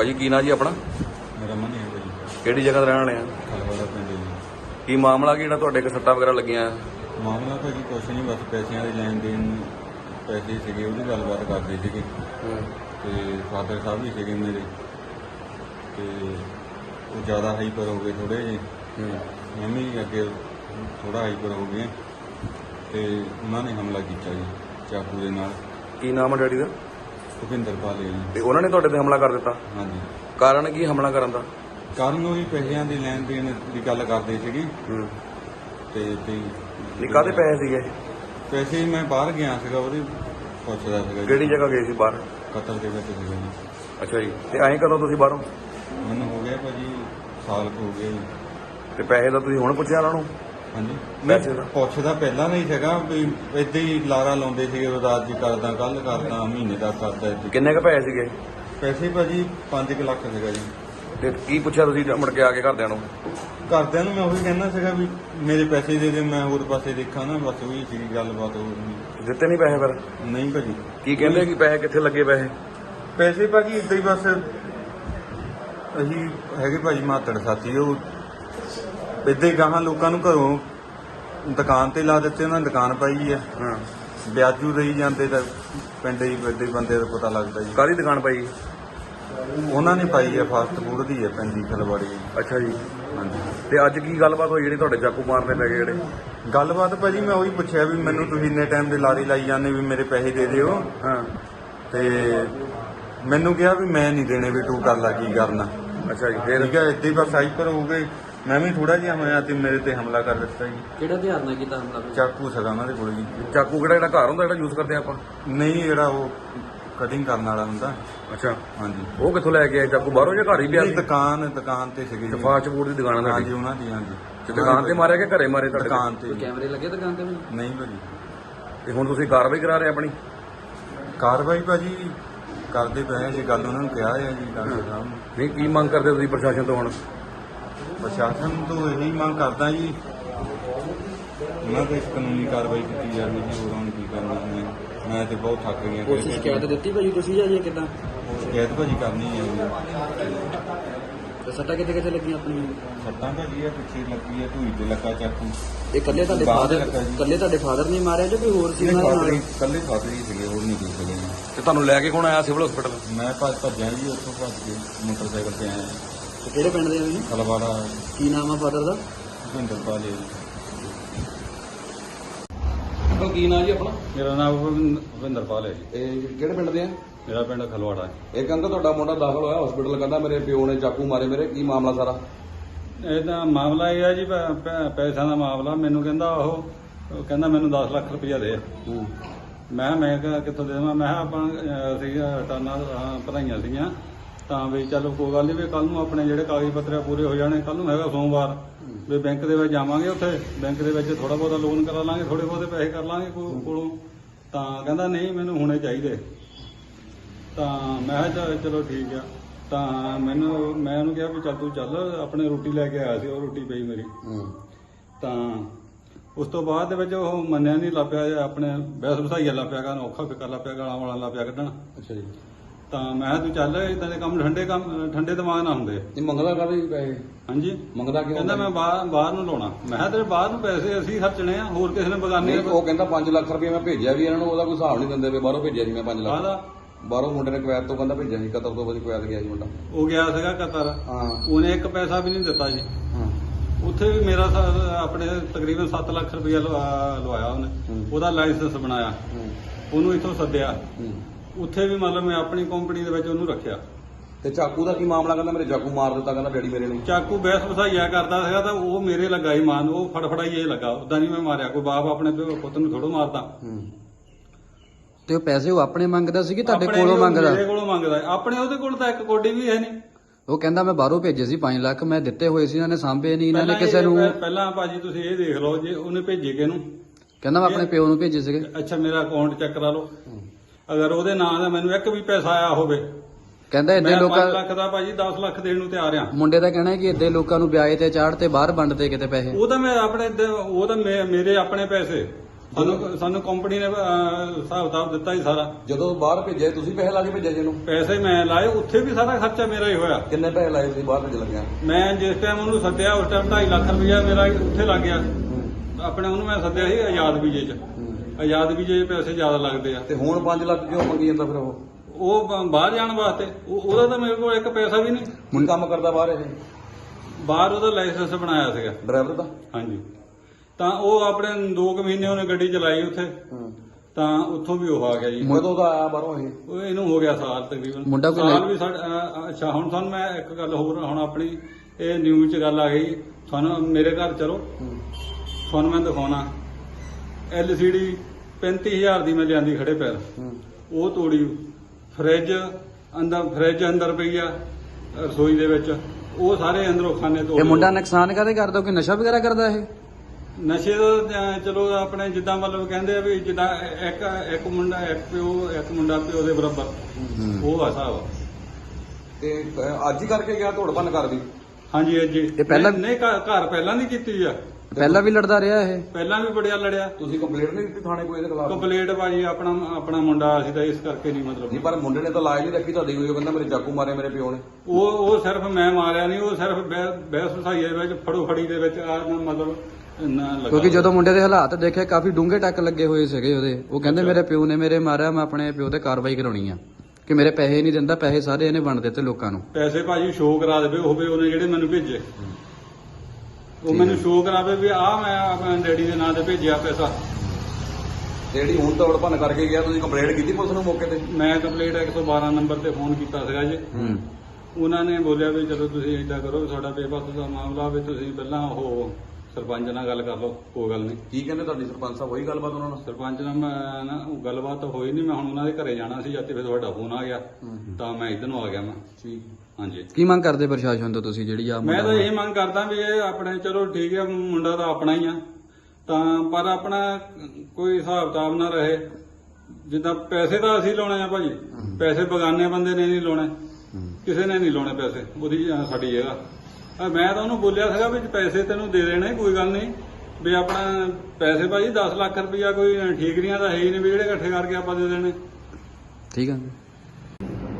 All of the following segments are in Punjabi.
ਭਾਜੀ ਕੀ ਨਾਂ ਜੀ ਆਪਣਾ? ਮੇਰਾ ਮਨ ਹੈ ਭਾਜੀ ਕਿਹੜੀ ਜਗ੍ਹਾ ਤੇ ਰਹਿਣ ਵਾਲੇ ਆ? ਖਲਵਾੜਾ ਪਿੰਡ ਜੀ। ਕੀ ਮਾਮਲਾ ਕੀ ਜਿਹੜਾ ਤੁਹਾਡੇ ਕੋ ਸੱਟਾਂ ਵਗੈਰਾ ਲੱਗੀਆਂ? ਮਾਮਲਾ ਭਾਜੀ ਕੁਛ ਨਹੀਂ ਬਸ ਪੈਸਿਆਂ ਦੇ ਲੈਣ ਦੇਣ ਨੂੰ ਪੈਸੇ ਸੀਗੇ ਉਹਦੀ ਗੱਲਬਾਤ ਕਰਦੇ ਸੀਗੇ। ਤੇ ਫਾਦਰ ਸਾਹਿਬ ਵੀ ਸੀਗੇ ਮੇਰੇ। ਤੇ ਉਹ ਜ਼ਿਆਦਾ ਹਾਈਪਰ ਹੋ ਗਏ ਥੋੜੇ ਜਿਹੇ। ਮੈਂ ਵੀ ਅੱਗੇ ਥੋੜਾ ਹਾਈਪਰ ਹੋ ਗਏ ਤੇ ਉਹਨਾਂ ਨੇ ਹਮਲਾ ਕੀਤਾ ਜੀ ਚਾਕੂ ਦੇ ਨਾਲ। ਕੀ ਨਾਮ ਹੈ ਡੈਡੀ ਦਾ? ਭੁਪਿੰਦਰ ਪਾਲੇ ਜੀ। ਤੇ ਉਹਨਾਂ ਨੇ ਤੁਹਾਡੇ ਤੇ ਹਮਲਾ ਕਰ ਦਿੱਤਾ? ਹਾਂਜੀ। ਕਾਰਨ ਕੀ ਹਮਲਾ ਕਰਨ ਦਾ? ਕਾਰਨ ਉਹ ਵੀ ਪੈਸਿਆਂ ਦੀ ਲੈਣ ਦੇਣ ਦੀ ਗੱਲ ਕਰਦੇ ਸੀਗੇ। ਹੂੰ। ਤੇ ਤੇ ਨਹੀਂ ਕਾਹਦੇ ਪੈਸੇ ਸੀਗੇ? ਪੈਸੇ ਮੈਂ ਬਾਹਰ ਗਿਆ ਸੀਗਾ ਉਹਦੇ ਪੁੱਛਦਾ ਸੀਗਾ। ਜੀ। ਕਿਹੜੀ ਜਗ੍ਹਾ ਗਏ ਸੀ ਬਾਹਰ? ਕਤਲ ਦੇ ਵਿੱਚ ਸੀਗਾ। ਜੀ ਅੱਛਾ ਜੀ। ਤੇ ਐਂ ਕਦੋਂ ਤੁਸੀਂ ਬਾਹਰੋਂ? ਮੈਨੂੰ ਹੋ ਗਿਆ ਭਾਜੀ ਸਾਲ ਕੁ ਹੋ ਜੀ ਤੇ ਪੈਸੇ ਦਾ ਤੁਸੀਂ ਹੁਣ ਪੁੱਛਿਆ ਉਹਨਾਂ ਨੂੰ? ਹਾਂਜੀ। ਪੈਸੇ ਦਾ? ਮੈਂ ਪੁੱਛਦਾ ਪਹਿਲਾਂ ਨਹੀਂ ਸੀਗਾ ਵੀ ਏਦਾਂ ਹੀ ਲਾਰਾ ਲਾਉਂਦੇ ਸੀਗੇ ਰਾਤ ਜੀ ਕਰਦਾ ਕੱਲ ਕਰਦਾ ਮਹੀਨੇ ਦਾ ਕਰਦਾ ਏਦਾਂ। ਕਿੰਨੇ ਕ ਪੈਸੇ ਸੀਗੇ? ਪੈਸੇ ਭਾਜੀ 5 ਲੱਖ ਸੀਗਾ ਜੀ। ਤੇ ਕੀ ਪੁੱਛਿਆ ਤੁਸੀਂ ਮੁੜ ਕੇ ਆ ਕੇ ਘਰਦਿਆਂ ਨੂੰ? ਘਰਦਿਆਂ ਨੂੰ ਮੈਂ ਉਹੀ ਕਹਿੰਦਾ ਸੀਗਾ ਵੀ ਮੇਰੇ ਪੈਸੇ ਦੇ ਦੇ ਮੈਂ ਹੋਰ ਪਾਸੇ ਦੇਖਾਂ ਨਾ ਬਸ ਉਹੀ ਸੀ ਗੱਲਬਾਤ ਹੋਰ ਨਹੀਂ। ਦਿੱਤੇ ਨਹੀਂ ਪੈਸੇ ਫਿਰ? ਨਹੀਂ ਭਾਜੀ। ਕੀ ਕਹਿੰਦੇ ਕਿ ਪੈਸੇ ਕਿੱਥੇ ਲੱਗੇ ਪੈਸੇ? ਪੈਸੇ ਭਾਜੀ ਏਦਾਂ ਹੀ ਬਸ ਅਸੀਂ ਹੈਗੇ ਭਾਜੀ ਮਾਤੜ ਸਾਥੀ ਉਹ ਹੀ ਗਾਹਾਂ ਲੋਕਾਂ ਨੂੰ ਘਰੋਂ ਦੁਕਾਨ ਤੇ ਲਾ ਦਿੱਤੇ ਉਹਨਾਂ ਨੇ ਦੁਕਾਨ ਪਾਈ ਹੈ ਹਾਂ। ਵਿਆਜੂ ਦੇਈ ਜਾਂਦੇ ਤਾਂ ਪਿੰਡ ਹੀ ਹੀ ਬੰਦੇ ਦਾ ਪਤਾ ਲੱਗਦਾ ਜੀ। ਕਾਹਦੀ ਦੁਕਾਨ ਪਾਈ? ਉਹਨਾਂ ਨੇ ਪਾਈ ਹੈ ਫਾਸਟ ਫੂਡ ਦੀ ਹੈ ਪਿੰਡੀ ਖਲਵਾੜੀ। ਅੱਛਾ ਜੀ। ਹਾਂਜੀ। ਤੇ ਅੱਜ ਕੀ ਗੱਲਬਾਤ ਹੋਈ ਜਿਹੜੀ ਤੁਹਾਡੇ ਚਾਕੂ ਮਾਰਨੇ ਪੈ ਗਏ ਜਿਹੜੇ? ਗੱਲਬਾਤ ਭਾਜੀ ਮੈਂ ਉਹੀ ਪੁੱਛਿਆ ਵੀ ਮੈਨੂੰ ਤੁਸੀਂ ਇੰਨੇ ਟਾਈਮ ਦੇ ਲਾਰੀ ਲਾਈ ਜਾਂਦੇ ਵੀ ਮੇਰੇ ਪੈਸੇ ਦੇ ਦਿਓ। ਹਾਂ। ਤੇ ਮੈਨੂੰ ਕਿਹਾ ਵੀ ਮੈਂ ਨਹੀਂ ਦੇਣੇ ਵੀ ਤੂੰ ਕਰ ਲੈ ਕੀ ਕਰਨਾ। ਅੱਛਾ ਜੀ ਫਿਰ? ਠੀਕ ਹੈ ਏਦਾਂ ਹੀ ਬਸ ਹੋ ਗਏ ਮੈਂ ਵੀ ਥੋੜਾ ਜਿਹਾ ਹੋਇਆ ਤੇ ਮੇਰੇ ਤੇ ਹਮਲਾ ਕਰ ਦਿੱਤਾ ਜੀ। ਕਿਹੜਾ ਧਿਆਨ ਨਾਲ ਕੀਤਾ ਹਮਲਾ ਤੁਸੀਂ? ਚਾਕੂ ਸੀਗਾ ਉਹਨਾਂ ਦੇ ਕੋਲ ਜੀ। ਚਾਕੂ ਕਿਹੜਾ ਜਿਹੜਾ ਘਰ ਹੁੰਦਾ ਜਿਹੜਾ ਯੂਜ਼ ਕਰਦੇ ਆਪਾਂ? ਨਹੀਂ ਜਿਹੜਾ ਉਹ ਕਟਿੰਗ ਕਰਨ ਵਾਲਾ ਹੁੰਦਾ। ਅੱਛਾ। ਹਾਂਜੀ। ਉਹ ਕਿੱਥੋਂ ਲੈ ਕੇ ਆਏ? ਚਾਕੂ ਬਾਹਰੋਂ ਜਾਂ ਘਰ ਹੀ ਪਿਆ ਦੁਕਾਨ ਦੁਕਾਨ ਤੇ ਸੀਗੇ ਜੀ। ਫਾਸਟ ਫੂਡ ਦੀ ਦੁਕਾਨ ਆ ਹਾਂਜੀ ਤੁਹਾਡੀ? ਉਹਨਾਂ ਦੀ ਹਾਂਜੀ। ਤੇ ਦੁਕਾਨ ਤੇ ਮਾਰਿਆ ਕਿ ਘਰੇ ਮਾਰੇ ਤੁਹਾਡੇ ਦੁਕਾਨ ਤੇ ਕੋਈ ਜੀ। ਕੈਮਰੇ ਲੱਗੇ ਦੁਕਾਨ ਤੇ ਵੀ ਨਹੀਂ ਭਾਜੀ। ਤੇ ਹੁਣ ਤੁਸੀਂ ਕਾਰਵਾਈ ਕਰਾ ਰਹੇ ਆਪਣੀ? ਕਾਰਵਾਈ ਭਾਜੀ ਕਰਦੇ ਪਏ ਆ ਜੀ ਗੱਲ ਉਹਨਾਂ ਨੂੰ ਕਿਹਾ ਹੈ ਜੀ ਡਾਕਟਰ ਸਾਹਿਬ ਨੂੰ ਨਹੀਂ ਕੀ ਮੰਗ ਕਰਦੇ ਤੁਸੀਂ ਪ੍ਰਸ਼ਾਸਨ ਤੋਂ ਹੁਣ? ਪ੍ਰਸ਼ਾਸਨ ਤੋਂ ਇਹੀ ਮੰਗ ਕਰਦਾ ਜੀ। ਉਹਨਾਂ ਤੇ ਕਾਨੂੰਨੀ ਕਾਰਵਾਈ ਕੀਤੀ ਜਾਵੇ ਜੀ ਹੋਰਾਂ ਨੂੰ ਕੀ ਕਰਨਾ ਮੈਂ ਮੈਂ ਤੇ ਬਹੁਤ ਥੱਕ ਗਿਆ। ਨੂੰ ਸ਼ਿਕਾਇਤ ਦਿੱਤੀ ਭਾਜੀ ਤੁਸੀਂ ਜਾਂ ਇਹ ਕਿਦਾਂ? ਸ਼ਿਕਾਇਤ ਭਾਜੀ ਕਰਨੀ ਹੈ ਜੀ। ਤੇ ਸੱਟਾਂ ਕਿੱਥੇ ਕਿੱਥੇ ਲੱਗੀਆਂ ਆਪਣੀਆਂ? ਸੱਟਾਂ ਭਾਜੀ ਇਹ ਪਿੱਛੇ ਲੱਗੀ ਹੈ ਢੂਈ ਤੇ ਲੱਗਾ ਚਾਕੂ ਇਹ ਇਕੱਲੇ ਤੁਹਾਡੇ ਫਾਦਰ। ਇਕੱਲੇ ਤੁਹਾਡੇ ਫਾਦਰ ਨੇ ਮਾਰਿਆ ਜਾਂ ਕੋਈ ਹੋਰ ਸੀ ਉਹਨਾਂ ਨਾਲ? ਕੱਲੇ ਫਾਦਰੀ ਸੀਗੇ ਹੋਰ ਨਹੀਂ ਕੋਈ ਸੀਗੇ। ਤੇ ਤੁਹਾਨੂੰ ਲੈ ਕੇ ਕੌਣ ਆਇਆ ਸਿਵਲ ਹਸਪੀਟਲ? ਮੈਂ ਭੱਜ ਭੱਜਿਆ ਜੀ ਉੱਥੋਂ ਭੱਜ ਕੇ ਮੋਟਰਸਾਈਕਲ ਤੇ ਆਇਆ। ਤੇ ਕਿਹੜੇ ਪਿੰਡ ਦੇ ਆ ਤੁਸੀਂ ਖਲਵਾੜਾ ਕੀ ਨਾਮ ਆ ਫਾਦਰ ਦਾ? ਭਿੰਦਰ ਪਾਲੇ ਕੀ ਨਾਂ ਜੀ ਆਪਣਾ? ਮੇਰਾ ਨਾਮ ਭਿੰਦਰ ਪਾਲ ਹੈ ਜੀ। ਇਹ ਕਿਹੜੇ ਪਿੰਡ ਦੇ ਆ? ਮੇਰਾ ਪਿੰਡ ਖਲਵਾੜਾ ਹੈ। ਇਹ ਕਹਿੰਦਾ ਤੁਹਾਡਾ ਮੁੰਡਾ ਦਾਖਲ ਹੋਇਆ ਹਸਪੀਟਲ ਕਹਿੰਦਾ ਮੇਰੇ ਪਿਓ ਨੇ ਚਾਕੂ ਮਾਰੇ ਮੇਰੇ ਕੀ ਮਾਮਲਾ ਸਾਰਾ? ਇਹਦਾ ਮਾਮਲਾ ਇਹ ਆ ਜੀ ਪੈ- ਪੈ- ਪੈਸਿਆਂ ਦਾ ਮਾਮਲਾ ਮੈਨੂੰ ਕਹਿੰਦਾ ਉਹ ਕਹਿੰਦਾ ਮੈਨੂੰ 10 ਲੱਖ ਰੁਪਇਆ ਦੇ ਮੈਂ ਕਿਹਾ ਮੈਂ ਕਿਹਾ ਕਿੱਥੋਂ ਦੇ ਦੇਵਾਂ? ਮੈਂ ਕਿਹਾ ਆਪਾਂ ਸੀਗਾ ਟਾਨਾ ਭਰਾਈਆਂ ਸੀਗੀਆਂ। ਤਾਂ ਵੀ ਚਲੋ ਕੋਈ ਗੱਲ ਨਹੀਂ ਵੀ ਕੱਲ ਨੂੰ ਆਪਣੇ ਜਿਹੜੇ ਕਾਗਜ਼ ਪੱਤਰ ਪੂਰੇ ਹੋ ਜਾਣੇ ਕੱਲ ਨੂੰ ਹੈਗਾ ਸੋਮਵਾਰ। ਵੀ ਬੈਂਕ ਦੇ ਵਿੱਚ ਜਾਵਾਂਗੇ ਉੱਥੇ ਬੈਂਕ ਦੇ ਵਿੱਚ ਥੋੜਾ ਬਹੁਤਾ ਲੋਨ ਕਰਾ ਲਾਂਗੇ ਥੋੜੇ ਬਹੁਤੇ ਪੈਸੇ ਕਰ ਲਾਂਗੇ ਕੋਲੋਂ। ਤਾਂ ਕਹਿੰਦਾ ਨਹੀਂ ਮੈਨੂੰ ਹੁਣੇ ਚਾਹੀਦੇ। ਤਾਂ ਮੈਂ ਕਿਹਾ ਚੱਲ- ਠੀਕ ਆ। ਤਾਂ ਮੈਨੂੰ ਮੈਂ ਉਹਨੂੰ ਕਿਹਾ ਵੀ ਚੱਲ ਤੂੰ ਚੱਲ ਆਪਣੇ ਰੋਟੀ ਲੈ ਕੇ ਆਇਆ ਸੀ ਉਹ ਰੋਟੀ ਪਈ ਮੇਰੀ। ਤਾਂ ਉਸ ਤੋਂ ਬਾਅਦ ਦੇ ਵਿੱਚ ਉਹ ਮੰਨਿਆ ਨਹੀਂ ਲੱਪਿਆ ਜਾਂ ਆਪਣੇ ਬਹਿਸ ਵਸਾਈਆ ਲੱਪਿਆ ਕਰਨ ਔਖਾ ਫਿਕਰ ਲੱਪਿਆ ਗਾਲਾਂ ਵਾਲਾ ਲੱਪਿਆ ਕੱਢਣ। ਅੱਛਾ ਜੀ। ਤਾਂ ਮੈਂ ਕਿਹਾ ਤੂੰ ਚੱਲ ਇਦਾਂ ਦੇ ਕੰਮ ਠੰਡੇ ਕੰਮ ਠੰਡੇ ਦਿਮਾਗ ਨਾਲ ਹੁੰਦੇ। ਇਹ ਮੰਗਦਾ ਕਾਹਦੇ ਪੈਸੇ ਹਾਂਜੀ? ਮੰਗਦਾ ਕਿਉਂ ਕਹਿੰਦਾ ਮੈਂ ਬਾਹਰ ਬਾਹਰ ਨੂੰ ਲਾਉਣਾ। ਮੈਂ ਕਿਹਾ ਤੇਰੇ ਬਾਹਰ ਨੂੰ ਪੈਸੇ ਅਸੀਂ ਖਰਚਣੇ ਆ ਹੋਰ ਕਿਸੇ ਨੇ ਬਗਾਨੇ ਨਹੀਂ ਉਹ ਕਹਿੰਦਾ 5 ਲੱਖ ਰੁਪਏ ਮੈਂ ਭੇਜਿਆ ਵੀ ਇਹਨਾਂ ਨੂੰ ਉਹਦਾ ਕੋਈ ਹਿਸਾਬ ਨਹੀਂ ਦਿੰਦੇ ਵੀ ਬਾਹਰੋਂ ਭੇਜਿਆ ਸੀ ਮੈਂ 5 ਲੱਖ। ਕਾਹਦਾ? ਬਾਹਰੋਂ ਮੁੰਡੇ ਨੇ ਕੁਵੈਤ ਤੋਂ ਕਹਿੰਦਾ ਭੇਜਿਆ ਸੀ ਕਤਰ ਤੋਂ ਬਾਅਦ ਕੁਵੈਤ ਗਿਆ ਸੀ ਮੁੰਡਾ। ਉਹ ਗਿਆ ਸੀਗਾ ਕਤਰ ਹਾਂ। ਉਹਨੇ ਇੱਕ ਪੈਸਾ ਵੀ ਨਹੀਂ ਦਿੱਤਾ ਜੀ। ਹਾਂ। ਉੱਥੇ ਵੀ ਮੇਰਾ ਸ- ਆਪਣੇ ਤਕਰੀਬਨ 7 ਲੱਖ ਰੁਪਇਆ ਲਵਾ- ਲਵਾਇਆ ਉਹਨੇ। ਹੂੰ। ਉਹਦਾ ਲਾਇਸੈਂਸ ਬਣਾਇਆ। ਹੂੰ। ਉਹਨੂੰ ਇੱਥੋਂ ਸੱਦਿਆ। ਹੂੰ। ਉੱਥੇ ਵੀ ਮਤਲਬ ਮੈਂ ਆਪਣੀ ਕੰਪਨੀ ਦੇ ਵਿੱਚ ਉਹਨੂੰ ਰੱਖਿਆ। ਤੇ ਚਾਕੂ ਦਾ ਕੀ ਮਾਮਲਾ? ਕਹਿੰਦਾ ਮੇਰੇ ਚਾਕੂ ਮਾਰ ਦਿੱਤਾ ਕਹਿੰਦਾ ਡੈਡੀ ਮੇਰੇ ਨੇ। ਚਾਕੂ ਬਹਿਸ ਵਸਾਈਆ ਕਰਦਾ ਸੀਗਾ ਤਾਂ ਉਹ ਮੇਰੇ ਲੱਗਾ ਹੀ ਮਾਨ ਉਹ ਫੜਫੜਾਈ ਇਹ ਲੱਗਾ। ਉਦਾਂ ਨਹੀਂ ਮੈਂ ਮਾਰਿਆ ਕੋਈ ਬਾਪ ਆਪਣੇ ਪਿਓ ਪੁੱਤ ਨੂੰ ਥੋੜੋ ਮਾਰਦਾ। ਹੂੰ। ਤੇ ਉਹ ਪੈਸੇ ਉਹ ਆਪਣੇ ਮੰਗਦਾ ਸੀ ਕਿ ਤੁਹਾਡੇ ਆਪਣੇ ਕੋਲੋਂ ਉਹ ਮੰਗਦਾ? ਮੇਰੇ ਕੋਲੋਂ ਮੰਗਦਾ। ਆਪਣੇ ਉਹਦੇ ਕੋਲ ਤਾਂ ਇੱਕ ਕੋਡੀ ਵੀ ਹੈ ਨਹੀਂ। ਉਹ ਕਹਿੰਦਾ ਮੈਂ ਬਾਹਰੋਂ ਭੇਜੇ ਸੀ 5 ਲੱਖ ਮੈਂ ਦਿੱਤੇ ਹੋਏ ਸੀ ਇਹਨਾਂ ਨੇ ਸਾਂਭੇ ਨਹੀਂ ਇਹਨਾਂ ਨੇ ਪਹਿਲਾਂ ਕਿਸੇ ਇਹ- ਨੂੰ ਪਹਿ- ਪਹਿਲਾਂ ਭਾਜੀ ਤੁਸੀਂ ਇਹ ਦੇਖ ਲਓ ਜੇ ਉਹਨੇ ਭੇਜੇ ਕਿਹਨੂੰ? ਕਹਿੰਦਾ ਮੈਂ ਆਪਣੇ ਪਿਓ ਨੂੰ ਭੇਜੇ ਸੀਗੇ। ਅੱਛਾ ਮੇਰਾ ਅਕਾਊਂਟ ਚੈੱਕ ਕਰਾ ਲਓ। ਅਗਰ ਉਹਦੇ ਨਾਂ ਦਾ ਮੈਨੂੰ ਇੱਕ ਵੀ ਪੈਸਾ ਆਇਆ ਹੋਵੇ ਕਹਿੰਦਾ ਮੈਂ 5 ਲੋਕਾਂ ਲੱਖ ਦਾ ਭਾਜੀ 10 ਲੱਖ ਦੇਣ ਨੂੰ ਤਿਆਰ ਆ। ਮੁੰਡੇ ਦਾ ਕਹਿਣਾ ਹੈ ਕਿ ਇੱਦੇ ਲੋਕਾਂ ਨੂੰ ਵਿਆਜ ਤੇ ਚਾੜ ਤੇ ਬਾਹਰ ਵੰਡਦੇ ਕਿਤੇ ਪੈਸੇ। ਉਹ ਤਾਂ ਮੈਂ ਆਪਣੇ ਉਹ ਤਾਂ ਮੇ- ਮੇਰੇ ਆਪਣੇ ਪੈਸੇ। ਸਾਨੂੰ ਸਾਨੂੰ ਕੰਪਨੀ ਨੇ ਅਹ, ਹਿਸਾਬ ਕਿਤਾਬ ਦਿੱਤਾ ਹੀ ਸਾਰਾ। ਜਦੋਂ ਬਾਹਰ ਭੇਜਿਆ ਤੁਸੀਂ ਪੈਸੇ ਲਾ ਕੇ ਭੇਜਿਆ ਜੀ ਇਹਨੂੰ ਪੈਸੇ ਮੈਂ ਲਾਏ ਉੱਥੇ ਵੀ ਸਾਰਾ ਖਰਚਾ ਮੇਰਾ ਹੀ ਹੋਇਆ। ਕਿੰਨੇ ਪੈਸੇ ਲਾਏ ਤੁਸੀਂ ਬਾਹਰ ਭੇਜ ਲੱਗਿਆ? ਮੈਂ ਜਿਸ ਟਾਈਮ ਉਹਨੂੰ ਸੱਦਿਆ ਉਸ ਟਾਈਮ 2.5 ਲੱਖ ਰੁਪਇਆ ਮੇਰਾ ਉੱਥੇ ਲੱਗ ਗਿਆ। ਆਪਣੇ ਉਹਨੂੰ ਮੈਂ ਸੱਦਿਆ ਸੀ ਆਜ਼ਾਦ ਵੀਜੇ 'ਚ। ਆਜ਼ਾਦ ਵੀਜੇ 'ਚ ਪੈਸੇ ਜ਼ਿਆਦਾ ਲੱਗਦੇ ਆ। ਤੇ ਹੁਣ 5 ਲੱਖ ਕਿਉਂ ਮੰਗੀ ਜਾਂਦਾ ਫਿਰ ਉਹ? ਉਹ ਬ- ਬਾਹਰ ਜਾਣ ਵਾਸਤੇ। ਉਹ- ਉਹਦਾ ਤਾਂ ਮੇਰੇ ਕੋਲ ਇੱਕ ਪੈਸਾ ਵੀ ਨਹੀਂ। ਕੀ ਕੰਮ ਕਰਦਾ ਬਾਹਰ ਇਹ? ਬਾਹਰ ਉਹਦਾ ਲਾਇਸੈਂਸ ਬਣਾਇਆ ਸੀਗਾ। ਡਰਾਈਵਰ ਦਾ? ਹਾਂਜੀ। ਤਾਂ ਉਹ ਆਪਣੇ 2 ਕੁ ਮਹੀਨੇ ਉਹਨੇ ਗੱਡੀ ਚਲਾਈ ਉੱਥੇ। ਤਾਂ ਉੱਥੋਂ ਵੀ ਉਹ ਆ ਗਿਆ ਜੀ। ਕਦੋਂ ਦਾ ਆਇਆ ਬਾਹਰੋਂ ਇਹ? ਉਹ ਇਹਨੂੰ ਹੋ ਗਿਆ ਸਾਲ ਤਕਰੀਬਨ। ਮੁੰਡਾ ਕੋਈ ਸਾਲ ਵੀ ਸਾਡਾ ਅ, ਅੱਛਾ ਹੁਣ ਤੁਹਾਨੂੰ ਮੈਂ ਇੱਕ ਗੱਲ ਹੋਰ ਹੁਣ ਆਪਣੀ ਇਹ ਨਿਊਜ਼ 'ਚ ਗੱਲ ਆ ਗਈ। ਤੁਹਾਨੂੰ ਮੇਰੇ ਘਰ ਚਲੋ। ਤੁਹਾਨੂੰ ਮੈਂ ਦਿਖਾਉਣਾ। LCD 35000 ਦੀ ਮੈਂ ਲਿਆਂਦੀ ਖੜੇ ਪੈਰ। ਉਹ ਤੋੜੀ ਫ੍ਰਿਜ ਅੰਦਰ ਫ੍ਰਿਜ ਅੰਦਰ ਪਈ ਆ ਰਸੋਈ ਦੇ ਵਿੱਚ। ਉਹ ਸਾਰੇ ਅੰਦਰੋਂ ਖਾਨੇ ਤੋੜ। ਇਹ ਮੁੰਡਾ ਨੁਕਸਾਨ ਕਾਹਦੇ ਕਰਦਾ? ਕੋਈ ਨਸ਼ਾ ਵਗੈਰਾ ਕਰਦਾ ਇਹ? ਨਸ਼ੇ ਦਾ ਚਲੋ ਆਪਣੇ ਜਿੱਦਾਂ ਮਤਲਬ ਕਹਿੰਦੇ ਆ ਵੀ ਜਿੱਦਾਂ ਇੱਕ ਇੱਕ ਮੁੰਡਾ ਇੱਕ ਪਿਓ ਇੱਕ ਮੁੰਡਾ ਪਿਓ ਦੇ ਬਰਾਬਰ। ਉਹ ਆ ਹਿਸਾਬ। ਤੇ ਅੱਜ ਹੀ ਕਰਕੇ ਗਿਆ ਧੋੜ ਭੰਨ ਕਰ ਦੀ ਹਾਂਜੀ ਇਹ ਜੀ। ਇਹ ਪਹਿਲਾਂ- ਨਹੀਂ ਘਰ ਘਰ ਪਹਿਲਾਂ ਦੀ ਕੀਤੀ ਆ। ਪਹਿਲਾਂ ਵੀ ਲੜਦਾ ਰਿਹਾ ਇਹ? ਪਹਿਲਾਂ ਵੀ ਬੜਿਆ ਲੜਿਆ। ਤੁਸੀਂ ਕੰਪਲੇਂਟ ਨਹੀਂ ਦਿੱਤੀ ਥਾਣੇ ਕੋਈ ਇਹਦੇ ਖਿਲਾਫ? ਕੰਪਲੀਟ ਭਾਜੀ ਆਪਣਾ ਆਪਣਾ ਮੁੰਡਾ ਅਸੀਂ ਤਾਂ ਇਸ ਕਰਕੇ ਨਹੀਂ ਮਤਲਬ। ਨਹੀਂ ਪਰ ਮੁੰਡੇ ਨੇ ਤਾਂ ਲਾਜ ਨਹੀਂ ਰੱਖੀ ਤੁਹਾਡੀ ਕੋਈ ਉਹ ਕਹਿੰਦਾ ਮੇਰੇ ਚਾਕੂ ਮਾਰੇ ਮੇਰੇ ਪਿਓ ਨੇ। ਉਹ ਉਹ ਸਿਰਫ ਮੈਂ ਮਾਰਿਆ ਨਹੀਂ ਉਹ ਸਿਰਫ ਬਹਿ- ਬਹਿਸ ਵਸਾਈ ਦੇ ਵਿੱਚ ਫੜੋ ਫੜੀ ਦੇ ਵਿੱਚ ਆ ਮਤਲਬ ਨਾ ਲੱਗਾ ਕਿਉਂਕਿ ਜਦੋਂ ਮੁੰਡੇ ਦੇ ਹਾਲਾਤ ਦੇਖੇ ਕਾਫੀ ਡੂੰਘੇ ਟੱਕ ਲੱਗੇ ਹੋਏ ਸੀਗੇ ਉਹਦੇ। ਉਹ ਕਹਿੰਦੇ ਮੇਰੇ ਪਿਓ ਨੇ ਮੇਰੇ ਮਾਰਿਆ ਮੈਂ ਆਪਣੇ ਪਿਓ ਤੇ ਕਾਰਵਾਈ ਕਰਾਉਣੀ ਆ। ਕਿ ਮੇਰੇ ਪੈਸੇ ਨਹੀਂ ਦਿੰਦਾ ਪੈਸੇ ਸਾਰੇ ਇਹਨੇ ਵੰਡ ਦਿੱਤੇ ਲੋਕਾਂ ਨੂੰ। ਪੈਸੇ ਭਾਜੀ ਸ਼ੋਅ ਕਰਾ ਦੇਵੇ ਹੋਵੇ ਉਹਨੇ ਜਿਹੜੇ ਮੈਨੂੰ ਭੇਜੇ। ਉਹ ਮੈਨੂੰ ਸ਼ੋਅ ਕਰਾਵੇ ਵੀ ਆ ਮੈਂ ਆਪਣੇ ਡੈਡੀ ਦੇ ਨਾਂ ਤੇ ਭੇਜਿਆ ਪੈਸਾ। ਜਿਹੜੀ ਹੁਣ ਧੋੜ ਭੰਨ ਕਰਕੇ ਗਿਆ ਤੁਸੀਂ ਕੰਪਲੇਂਟ ਕੀਤੀ ਪੁਲਿਸ ਨੂੰ ਮੌਕੇ ਤੇ? ਮੈਂ ਕੰਪਲੀਟ 112 ਨੰਬਰ ਤੇ ਫੋਨ ਕੀਤਾ ਸੀਗਾ ਜੀ। ਹੂੰ। ਉਹਨਾਂ ਨੇ ਬੋਲਿਆ ਵੀ ਚਲੋ ਤੁਸੀਂ ਏਦਾਂ ਕਰੋ ਤੁਹਾਡਾ ਬੇਬਸ ਦਾ ਮਾਮਲਾ ਵੀ ਤੁਸੀਂ ਪਹਿਲਾਂ ਉਹ ਸਰਪੰਚ ਨਾਲ ਗੱਲ ਕਰ ਲਓ ਕੋਈ ਗੱਲ ਨਹੀਂ। ਕੀ ਕਹਿੰਦੇ ਤੁਹਾਡੀ ਸਰਪੰਚ ਸਾਹਿਬ ਹੋਈ ਗੱਲਬਾਤ ਉਹਨਾਂ ਨਾਲ? ਸਰਪੰਚ ਨਾਲ ਮੈਂ ਨਾ ਉਹ ਗੱਲਬਾਤ ਹੋਈ ਨਹੀਂ ਮੈਂ ਹੁਣ ਉਹਨਾਂ ਦੇ ਘਰੇ ਜਾਣਾ ਸੀ ਅਤੇ ਫਿਰ ਤੁਹਾਡਾ ਫੋਨ ਆ ਗਿਆ। ਤਾਂ ਮੈਂ ਇੱਧਰ ਨੂੰ ਆ ਗਿਆ ਮੈਂ। ਠੀਕ। ਹਾਂਜੀ। ਕੀ ਮੰਗ ਕਰਦੇ ਪ੍ਰਸ਼ਾਸਨ ਤੋਂ ਤੁਸੀਂ ਜਿਹੜੀ ਆ ਮੈਂ ਤਾਂ ਇਹ ਮੰਗ ਕਰਦਾ ਵੀ ਇਹ ਆਪਣੇ ਚਲੋ ਠੀਕ ਹੈ ਮੁੰਡਾ ਤਾਂ ਆਪਣਾ ਹੀ ਆ। ਤਾਂ ਪਰ ਆਪਣਾ ਕੋਈ ਹਿਸਾਬ ਕਿਤਾਬ ਨਾ ਰਹੇ। ਜਿੱਦਾਂ ਪੈਸੇ ਤਾਂ ਅਸੀਂ ਲਾਉਣੇ ਆ ਭਾਜੀ। ਪੈਸੇ ਬਗਾਨੇ ਬੰਦੇ ਨੇ ਨਹੀਂ ਲਾਉਣੇ। ਕਿਸੇ ਨੇ ਨਹੀਂ ਲਾਉਣੇ ਪੈਸੇ ਉਹਦੀ ਸਾਡੀ ਜਗ੍ਹਾ। ਮੈਂ ਤਾਂ ਉਹਨੂੰ ਬੋਲਿਆ ਸੀਗਾ ਵੀ ਪੈਸੇ ਤੈਨੂੰ ਦੇ ਦੇਣੇ ਕੋਈ ਗੱਲ ਨਹੀਂ ਵੀ ਆਪਣਾ ਪੈਸੇ ਭਾਜੀ 10 ਲੱਖ ਰੁਪਇਆ ਕੋਈ ਠੀਕਰੀਆਂ ਤਾਂ ਹੈ ਹੀ ਨਹੀਂ ਵੀ ਜਿਹੜੇ ਇਕੱਠੇ ਕਰਕੇ ਆਪਾਂ ਦੇ ਦੇਣੇ ਠੀਕ ਆ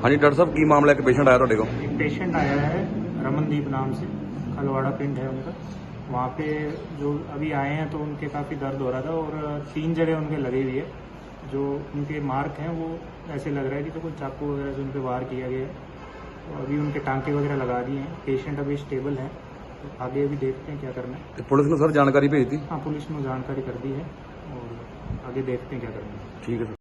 ਹਾਂਜੀ ਡਾਕਟਰ ਸਾਹਿਬ ਕੀ ਮਾਮਲਾ ਇੱਕ ਪੇਸ਼ੈਂਟ ਆਇਆ ਤੁਹਾਡੇ ਕੋਲ एक पेशेंट आया है रमनदीप नाम से खलवाड़ा पिंड है उनका वहाँ पे जो अभी आए हैं तो उनके काफ़ी दर्द हो रहा था और तीन जगह उनके लगी हुई है जो उनके मार्क हैं वो ऐसे लग रहा है कि तो कोई चाकू वगैरह से उन पर वार किया गया है तो अभी उनके टांके वगैरह लगा दिए हैं पेशेंट अभी स्टेबल है तो आगे अभी देखते हैं क्या करना है ਤੇ ਪੁਲਿਸ ਨੂੰ ਸਰ ਜਾਣਕਾਰੀ ਭੇਜਤੀ हाँ पुलिस ने जानकारी कर दी है और आगे देखते हैं क्या करना है ਠੀਕ ਹੈ ਸਰ